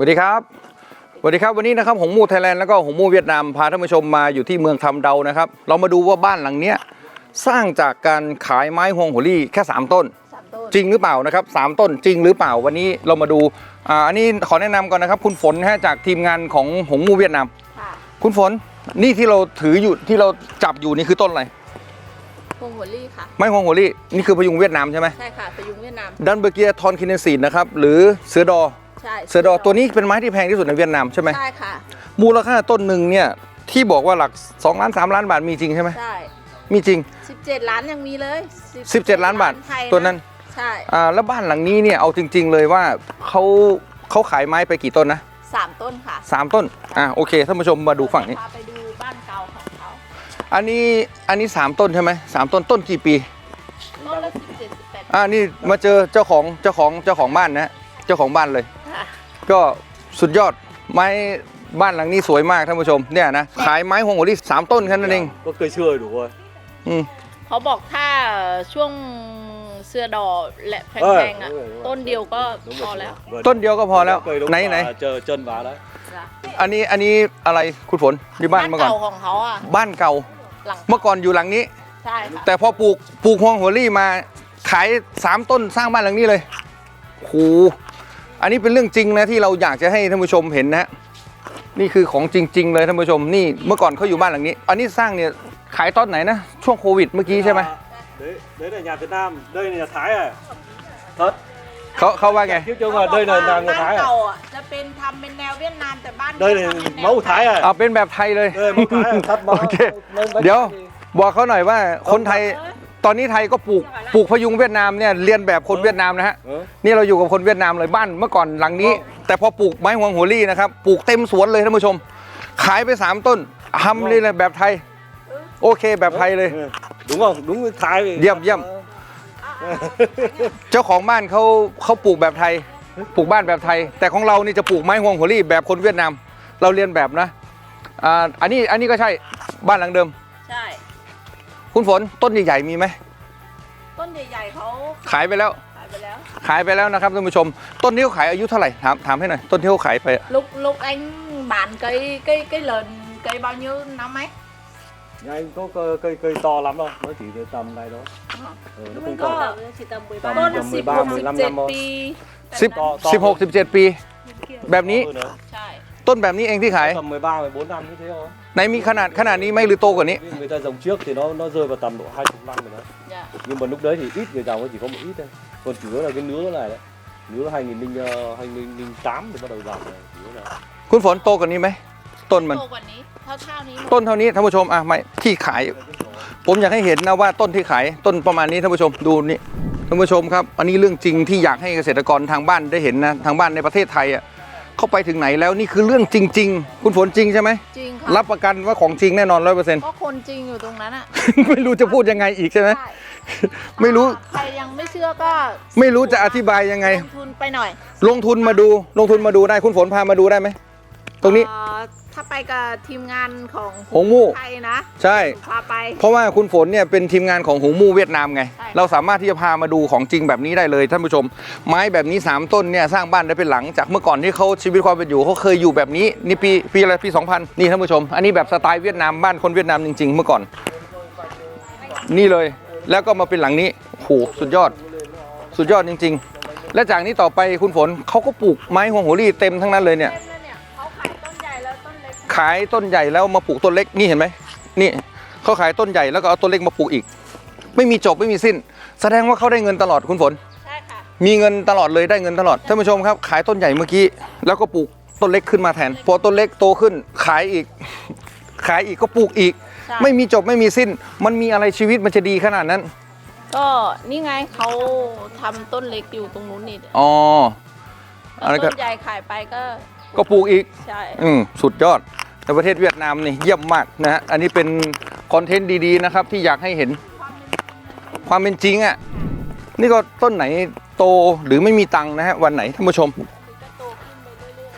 สวัสดีครับสวัสดีครับวันนี้นะครับหงมูไทยแลนด์แล้วก็หงมูเวียดนามพาท่านผู้ชมมาอยู่ที่เมืองทำเดานะครับ เรามาดูว่าบ้านหลังเนี้ยสร้างจากการขายไม้ฮวงหัวลี่แค่ 3 ต้นสามต้นจริงหรือเปล่านะครับสามต้นจริงหรือเปล่าวันนี้เรามาดูอ่าอันนี้ขอแนะนำก่อนนะครับคุณฝนนะฮะจากทีมงานของหงมูเวียดนามค่ะคุณฝนนี่ที่เราถืออยู่ที่เราจับอยู่นี่คือต้นอะไรพวงหัวลี่ค่ะไม้ฮวงหัวลี่นี่คือพยุงเวียดนามใช่ไหมใช่ค่ะประยุงเวียดนามดันเบอร์เกียทอนคินเนซีนนะครับหรือเสือดอ ใช่เสือดอตัวนี้เป็นไม้ที่แพงที่สุดในเวียดนามใช่ไหมใช่ค่ะ มูลค่าต้นหนึ่งเนี่ยที่บอกว่าหลัก2ล้าน3ล้านบาทมีจริงใช่ไหมใช่มีจริง 17 ล้านยังมีเลย17 ล้านบาทไทยะตัวนั้นใช่อ่าแล้วบ้านหลังนี้เนี่ยเอาจริง ๆ เลยว่าเขาเขาขายไม้ไปกี่ต้นนะสามต้นค่ะสามต้นอะโอเคท่านผู้ชมมาดูฝั่งนี้พาไปดูบ้านเก่าของเขาอันนี้อันนี้สามต้นใช่ไหมสามต้นต้นกี่ปีต้นละสิบเจ็ดสิบแปดอ่านี่มาเจอเจ้าของเจ้าของเจ้าของบ้านนะฮะเจ้าของบ้านเลยค่ะ ก็สุดยอดไม้บ้านหลังนี้สวยมากท่านผู้ชมเนี่ยนะขายไม้ฮวงหัวลี่สามต้นแค่นั้นเอง có cây xưa đủ rồi อืมเขาบอกถ้าช่วงเสื้อดอและแพงๆอะเออเออต้นเดียวก็ đúng พอ rồi แล้ว Vâng. ต้นเดียวก็พอแล้ว cây đúng ไหนไหน và chờ chân vào đấy จ้ะอันนี้อันนี้อะไรคุณฝนที่บ้านเมื่อก่อนเก่าของเขาอะบ้านเก่าหลังเมื่อก่อนอยู่หลังนี้ใช่ค่ะแต่พอปลูกปลูกฮวงหัวลี่มาขายสามต้นสร้างบ้านหลังนี้เลยโห อันนี้เป็นเรื่องจริงนะที่เราอยากจะให้ท่านผู้ชมเห็นนะนี่คือของจริง ๆ เลยท่านผู้ชมนี่เมื่อก่อนเขาอยู่บ้านหลังนี้ อันนี้สร้างเนี่ยขายตอนไหนนะช่วงโควิดเมื่อกี้ใช่ไหม đấy đấy là nhà Việt Nam đây là nhà Thái à thật เขาเขาว่าไง chứ chứ mà đây là nhà บ้า người น Thái เก่า à อะจะเป็นทำเป็นแนวเวียดนามแต่บ้าน đây นี้ là ทำเป็นแนว mẫu Thái à เอาเป็นแบบไทยเลย đây mẫu Thái à thật mà โอเคเดี๋ยวบอกเขาหน่อยว่าคนไทย อนนี้ไทยก็ปลูกปลูกพยุงเวียดนามเนี่ยเรียนแบบคนเวียดนามนะฮะ Ừ. นี่เราอยู่กับคนเวียดนามเลยบ้านเมื่อก่อนหลังนี้ แต่พอปลูกไม้ฮวงหัวลี่นะครับปลูกเต็มสวนเลยท่านผู้ชม ขายไป 3 ต้นทำเลยเลยแบบไทย โอเคแบบไทยเลย Ừ. đúng không đúng với Thái thì Dâm, thật dâm. mà. เจ้าของบ้านเขาเขาปลูกแบบไทย ปลูกบ้านแบบไทย แต่ของเรานี่จะปลูกไม้ฮวงหัวลี่แบบคนเวียดนาม เราเรียนแบบนะอ่าอันนี้อันนี้ก็ใช่บ้านหลังเดิม ใช่ คุณฝนต้นใหญ่ๆมีไหม ต้นใหญ่ๆเขาขายไปแล้ว ขายไปแล้วขายไปแล้วนะครับท่านผู้ชม ต้นนี้เขาขายอายุเท่าไหร่ถามถามให้หน่อยต้นที่เขาขายไปอะ lúc lúc anh bán cây cây cây lớn cây bao nhiêu năm ấy nhà anh có cây, cây cây to lắm đâu nó chỉ từ tầm này thôi ừ, nó không to chỉ tầm Tầm ต้น tầm สิบ13หกสิบ15เจ็ด năm thôi. ปีสิบ to to สิบหกสิบเจ็ดปีแบบนี้ To hơn nữa. ใช่ ต้นแบบนี้เองที่ขาย tầm 13 14 năm như thế thôi ไหนมีขนาดขนาดนี้ไหมหรือโตกว่านี้ Vì người ta trồng trước thì nó nó rơi vào tầm độ 20 năm rồi đó จ้ะ nhưng mà lúc đấy thì ít người trồng chỉ có một ít thôi còn chủ yếu là cái nứa này đấy nứa 2000 ờ, 2008 thì bắt đầu vào này chủ yếu là คุณฝนโตกว่านี้ไหมต้นมัน โตกว่านี้ เท่าเท่านี้ต้นเท่านี้ท่านผู้ชมอะไม่ที่ขาย ผมอยากให้เห็นนะว่าต้นที่ขายต้นประมาณนี้ท่านผู้ชมดูนี่ท่านผู้ชมครับ อันนี้เรื่องจริงที่อยากให้เกษตรกรทางบ้านได้เห็นนะทางบ้านในประเทศไทยอะ เข้าไปถึงไหนแล้วนี่คือเรื่องจริง ๆ คุณฝนจริงใช่ไหมจริงค่ะรับประกันว่าของจริงแน่นอนร้อยเปอร์เซ็นต์ก็คนจริงอยู่ตรงนั้นอะไม่รู้จะพูดยังไงอีกใช่ไหมใช่ไม่รู้ใครยังไม่เชื่อก็ไม่รู้จะอธิบายยังไงลงทุนไปหน่อย ลงทุนมาดูลงทุนมาดูได้คุณฝนพามาดูได้ไหม ตรงนี้ เอ่อถ้าไปกับทีมงานของหงมู่ ไทยนะใช่ พาไป เพราะว่าคุณฝนเนี่ยเป็นทีมงานของหงมู่เวียดนามไง ใช่ เราสามารถที่จะพามาดูของจริงแบบนี้ได้เลยท่านผู้ชม ไม้แบบนี้ 3 ต้นเนี่ยสร้างบ้านได้เป็นหลังจากเมื่อก่อนที่เขาชีวิตความเป็นอยู่เขาเคยอยู่แบบนี้นี่ปีปีอะไรปี2000 นี่ท่านผู้ชม อันนี้แบบสไตล์เวียดนามบ้านคนเวียดนามจริง ๆ เมื่อก่อน นี่เลยแล้วก็มาเป็นหลังนี้โอ้โหสุดยอด สุดยอดจริง ๆ และจากนี้ต่อไปคุณฝนเขาก็ปลูกไม้ฮวงหัวรี่เต็มทั้งนั้นเลยเนี่ย ขายต้นใหญ่แล้วมาปลูกต้นเล็กนี่เห็นไหมนี่เขาขายต้นใหญ่แล้วก็เอาต้นเล็กมาปลูกอีก ไม่มีจบไม่มีสิ้น แสดงว่าเขาได้เงินตลอดคุณฝนใช่ค่ะมีเงินตลอดเลยได้เงินตลอดท่านผู้ชมครับ ขายต้นใหญ่เมื่อกี้ แล้วก็ปลูกต้นเล็กขึ้นมาแทนพอต้นเล็กโตขึ้น ขายอีก ขายอีกก็ปลูกอีกใช่ไม่มีจบไม่มีสิ้น มันมีอะไรชีวิตมันจะดีขนาดนั้น ก็นี่ไงเขาทำต้นเล็กอยู่ตรงนู้นนี่อ๋อแล้วอะไรก็ต้นใหญ่ขายไปก็ก็ปลูกอีก ใช่ อืมสุดยอด ในประเทศเวียดนามนี่เยี่ยมมากนะฮะอันนี้เป็นคอนเทนต์ดีๆนะครับที่อยากให้เห็นความเป็นจริงอะนี่ก็ต้นไหนโตหรือไม่มีตังค์นะฮะวันไหนท่านผู้ชมก็โตขึ้นไปเรื่อย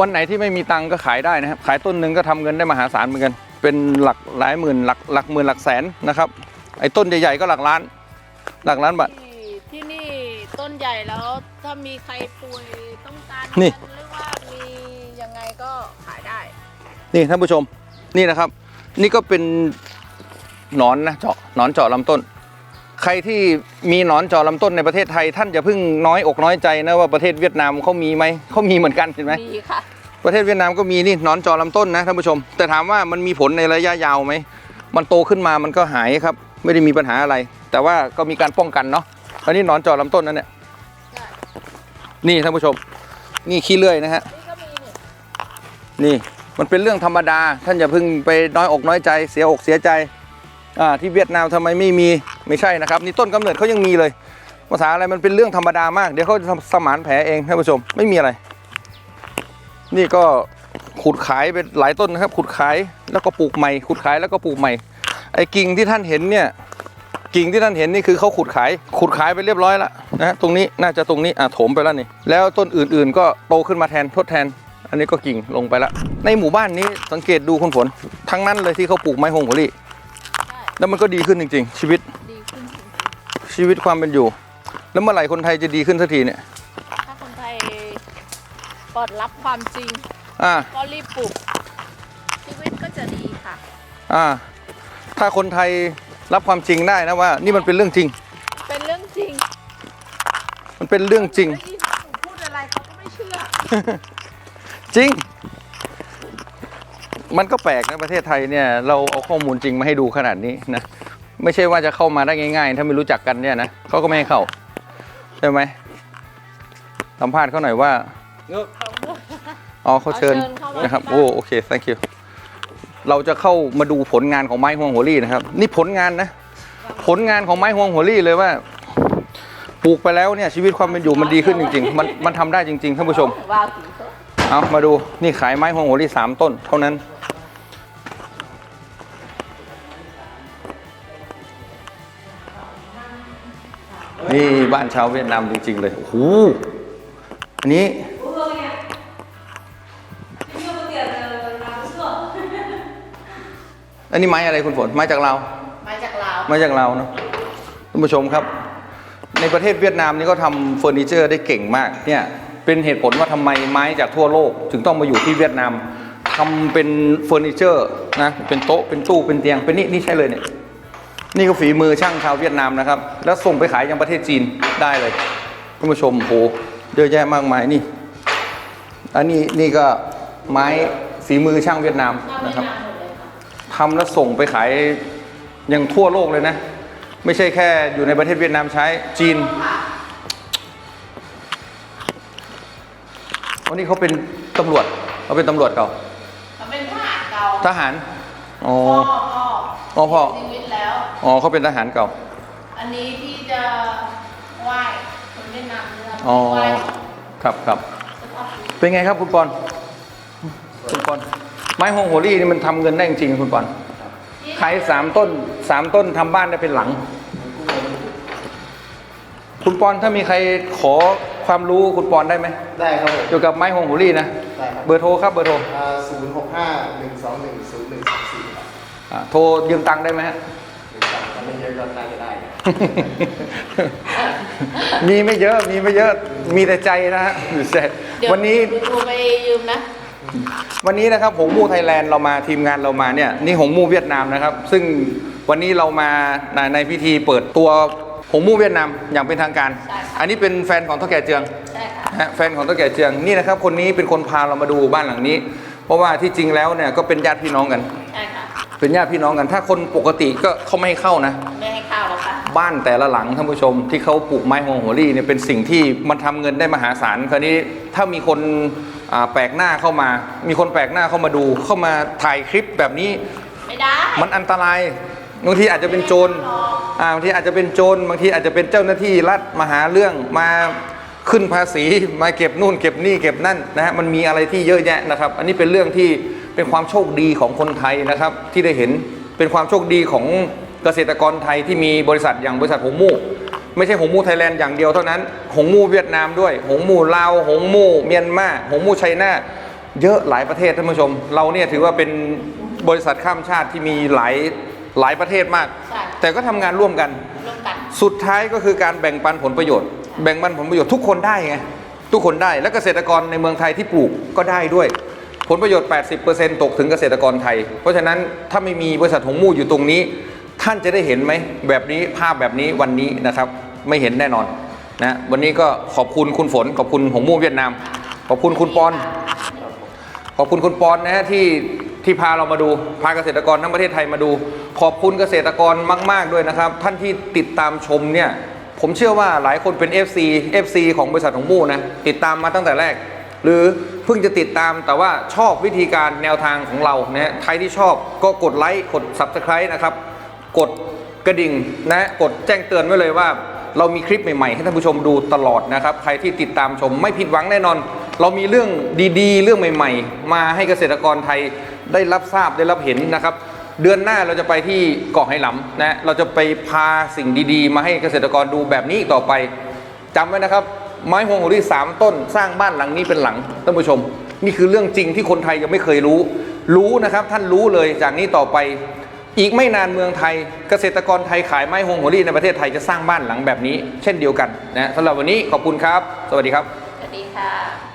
วันไหนที่ไม่มีตังค์ก็ขายได้นะครับขายต้นหนึ่งก็ทำเงินได้มหาศาลเหมือนกัน เป็นหลักหลายหมื่นหลักหลักหมื่นหลักแสนนะครับไอ้ต้นใหญ่ๆก็หลักล้าน หลักล้านบาทๆที่ที่นี่ต้นใหญ่แล้วถ้ามีใครป่วยต้องการนี่เงิหรือว่า นี่ท่านผู้ชมนี่นะครับ นี่ก็เป็นหนอนนะเจาะหนอนเจาะลำต้น ใครที่มีหนอนเจาะลำต้นในประเทศไทย ท่านอย่าเพิ่งน้อยอกน้อยใจนะว่าประเทศเวียดนามเขามีไหมเขามีเหมือนกันเห็นไหมมีค่ะประเทศเวียดนามก็มีนี่หนอนเจอลำต้นนะท่านผู้ชม แต่ถามว่ามันมีผลในระยะยาวไหมมันโตขึ้นมามันก็หายครับ ไม่ได้มีปัญหาอะไร แต่ว่าก็มีการป้องกันเนาะอันนี้หนอนเจอลำต้นนั่นเนี่ยนี่ท่านผู้ชม นี่ขี้เลื่อยนะฮะนี่ก็ มันเป็นเรื่องธรรมดา ท่านอย่าเพิ่งไปน้อยอกน้อยใจเสียอกเสียใจอ่าที่เวียดนามทำไมไม่มีไม่ใช่นะครับนี่ต้นกำเนิดเขายังมีเลยภาษาอะไรมันเป็นเรื่องธรรมดามาก เดี๋ยวเขาจะสมานแผลเองท่านผู้ชมไม่มีอะไร นี่ก็ขุดขายไปหลายต้นนะครับ ขุดขายแล้วก็ปลูกใหม่ ขุดขายแล้วก็ปลูกใหม่ ไอ้กิ่งที่ท่านเห็นเนี่ยกิ่งที่ท่านเห็นนี่คือเขาขุดขาย ขุดขายไปเรียบร้อยแล้วนะฮะตรงนี้น่าจะตรงนี้อะโถมไปแล้วนี่แล้วต้นอื่นๆ ก็โตขึ้นมาแทนทดแทน อันนี้ก็กิ่งลงไปแล้ว ในหมู่บ้านนี้สังเกตดูคุณฝน ทั้งนั้นเลยที่เขาปลูกไม้ฮงหัวลี่ใช่แล้วมันก็ดีขึ้นจริง ๆ ชีวิตดีขึ้นจริงชีวิตความเป็นอยู่ แล้วเมื่อไหร่คนไทยจะดีขึ้นสักทีเนี่ยๆถ้าคนไทยเปิดรับความจริง อ่า ก็รีบปลูกชีวิตก็จะดีค่ะ อ่า ถ้าคนไทยรับความจริงได้นะว่า นี่มันเป็นเรื่องจริง เป็นเรื่องจริงมันเป็นเรื่องจริง ได้ยินหนูพูดอะไรเขาก็ไม่เชื่อ จริง มันก็แปลกนะประเทศไทยเนี่ย เราเอาข้อมูลจริงมาให้ดูขนาดนี้นะ ไม่ใช่ว่าจะเข้ามาได้ง่าย ๆ ถ้าไม่รู้จักกันเนี่ยนะเขาก็ไม่ให้เข้าใช่ไหมสัมภาษณ์เขาหน่อยว่าอ๋อเขาเชิญเอาเชิญเข้ามานะครับที่บ้านโอ้โอเค thank you เราจะเข้ามาดูผลงานของไม้ฮวงหัวลี่นะครับ นี่ผลงานนะ ผลงานของไม้ฮวงหัวลี่เลยว่าปลูกไปแล้วเนี่ยชีวิตความเป็นอยู่มันดีขึ้นจริง ๆ มันมันทำได้จริง ๆท่านผู้ชมว้าวสี เขาเอามาดูนี่ขายไม้ฮวงหัวลี่สามต้น เท่านั้น นี่บ้านชาวเวียดนามจริง ๆ เลย โอ้โห อันนี้ อันนี้ไม้อะไรคุณฝนไม้จากลาวมาจากลาวมาจากเราวเนอะท่านผู้ชมครับ ในประเทศเวียดนามนี่ก็ทำเฟอร์นิเจอร์ได้เก่งมากเนี่ย เป็นเหตุผลว่าทำไมไม้จากทั่วโลก ถึงต้องมาอยู่ที่เวียดนามทำเป็นเฟอร์นิเจอร์นะเป็นโต๊ะเป็นตู้เป็นเตียงเป็นนี่นี่ใช่เลยเนี่ยนี่ก็ฝีมือช่างชาวเวียดนามนะครับ แล้วส่งไปขายยังประเทศจีนได้เลยท่านผู้ชมโหเยอะแยะมากมายนี่ อันนี้นี่ก็ไม้ฝีมือช่างเวียดนามหน้าไม่นะครับนานหมดเลยค่ะทำแล้วส่งไปขายยังทั่วโลกเลยนะ ไม่ใช่แค่อยู่ในประเทศเวียดนามใช้จีน วันนี้เขาเป็นตำรวจเขาเป็นตำรวจเก่าเขาเป็นทหารเก่าทหารอ๋อพ่อพ่ออ๋อพ่อเสียชีวิตแล้วอ๋อเขาเป็นทหารเก่า อันนี้ที่จะไหว้คนเวียดนามเนี่ยอ๋อไหว้ครับครับสภาพดีเป็นไงครับคุณปอนคุณปอนไม้ฮวงโหรี่นี่มันทำเงินได้จริงๆคุณปอนขายสามต้นสามต้นทำบ้านได้เป็นหลัง คุณปอนถ้ามีใครขอ ความรู้คุณปอนได้ไหมได้ครับผมเกี่ยวกับไม้ฮวงโหรี่นะ ได้ครับเบอร์โทรครับเบอร์โทรศูนย์หกห้าหนึ่งสองหนึ่งศูนย์หนึ่งสองสี่ครับอ่าโทรยืมตังค์ได้ไหมฮะหรือสั่งก็ไม่เยอะก็น่าจะได้นะมีไม่เยอะมีไม่เยอะมีแต่ใจนะฮะแต่เดี๋ยววันนี้หโทรไปยืมนะ วันนี้นะครับหงมู่ไทยแลนด์เรามาทีมงานเรามาเนี่ยนี่หงมู่เวียดนามนะครับ ซึ่งวันนี้เรามาในในพิธีเปิดตัวห งมู่เวียดนามอย่างเป็นทางการใช่ค่ะอันนี้เป็นแฟนของเท่าแก่เจืองใช่ค่ะนะฮะแฟนของเท่าแก่เจืองนี่นะครับ คนนี้เป็นคนพาเรามาดูบ้านหลังนี้ เพราะว่าที่จริงแล้วเนี่ยก็เป็นญาติพี่น้องกันใช่ค่ะเป็นญาติพี่น้องกัน ถ้าคนปกติก็เขาไม่ให้เข้านะ ไม่ให้ข้าวแล้วค่ะ บ้านแต่ละหลังท่านผู้ชม ที่เขาปลูกไม้ฮวงหัวรี่เนี่ยเป็นสิ่งที่มันทำเงินได้มหาศาล คราวนี้ถ้ามีคนอ่าแปลกหน้าเข้ามา มีคนแปลกหน้าเข้ามาดู เข้ามาถ่ายคลิปแบบนี้ ไม่ได้ มันอันตรายบางทีอาจจะเป็นโจรอ่า บางทีอาจจะเป็นโจรบางทีอาจจะเป็นเจ้าหน้าที่รัฐมาหาเรื่องมาขึ้นภาษีมาเก็บนู่นเก็บนี่เก็บนั่นนะฮะมันมีอะไรที่เยอะแยะนะครับ อันนี้เป็นเรื่องที่เป็นความโชคดีของคนไทยนะครับ ที่ได้เห็นเป็นความโชคดีของเกษตรกรไทยที่มีบริษัทอย่างบริษัทหงมู่ไม่ใช่หงมู่ไทยแลนด์อย่างเดียวเท่านั้น หงมู่เวียดนามด้วย หงมู่ลาว หงมู่เมียนมา หงมู่ไชน่า เยอะหลายประเทศท่านผู้ชม เราเนี่ยถือว่าเป็นบริษัทข้ามชาติที่มีหลายหลายประเทศมาก แต่ก็ทำงานร่วมกัน ร่วมกัน สุดท้ายก็คือการแบ่งปันผลประโยชน์ แบ่งปันผลประโยชน์ทุกคนได้ไง ทุกคนได้ และเกษตรกรในเมืองไทยที่ปลูกก็ได้ด้วย ผลประโยชน์ 80%ตกถึงเกษตรกรไทย เพราะฉะนั้นถ้าไม่มีบริษัทหงมู่อยู่ตรงนี้ ท่านจะได้เห็นไหมแบบนี้ภาพแบบนี้วันนี้นะครับ ไม่เห็นแน่นอนนะวันนี้ก็ขอบคุณคุณฝน ขอบคุณหงมู่เวียดนาม ขอบคุณคุณปอน ขอบคุณคุณปอนนะฮะที่ ที่พาเรามาดูพาเกษตรกรทั้งประเทศไทยมาดู ขอบคุณเกษตรกรมาก ๆ ด้วยนะครับ ท่านที่ติดตามชมเนี่ยผมเชื่อว่าหลายคนเป็น FC FC ของบริษัทของมู่นะติดตามมาตั้งแต่แรก หรือเพิ่งจะติดตามแต่ว่าชอบวิธีการแนวทางของเรานะฮะใครที่ชอบก็กดไลค์กด Subscribe นะครับ กดกระดิ่งนะกดแจ้งเตือนไว้เลยว่า เรามีคลิปใหม่ ๆ ให้ท่านผู้ชมดูตลอดนะครับ ใครที่ติดตามชมไม่ผิดหวังแน่นอน เรามีเรื่องดีๆ เรื่องใหม่ ๆ มาให้เกษตรกรไทยได้รับทราบได้รับเห็นนะครับ เดือนหน้าเราจะไปที่เกาะไหหลำนะเราจะไปพาสิ่งดีๆ มาให้เกษตรกรดูแบบนี้อีกต่อไปจำไว้นะครับ ไม้ฮวงหัวรี่สามต้นสร้างบ้านหลังนี้เป็นหลังท่านผู้ชม นี่คือเรื่องจริงที่คนไทยยังไม่เคยรู้ รู้นะครับท่านรู้เลยจากนี้ต่อไปอีกไม่นานเมืองไทยเกษตรกรไทยขายไม้ฮวงหัวรี่ในประเทศไทยจะสร้างบ้านหลังแบบนี้ เช่นเดียวกันนะสำหรับวันนี้ขอบคุณครับ สวัสดีครับ สวัสดีค่ะ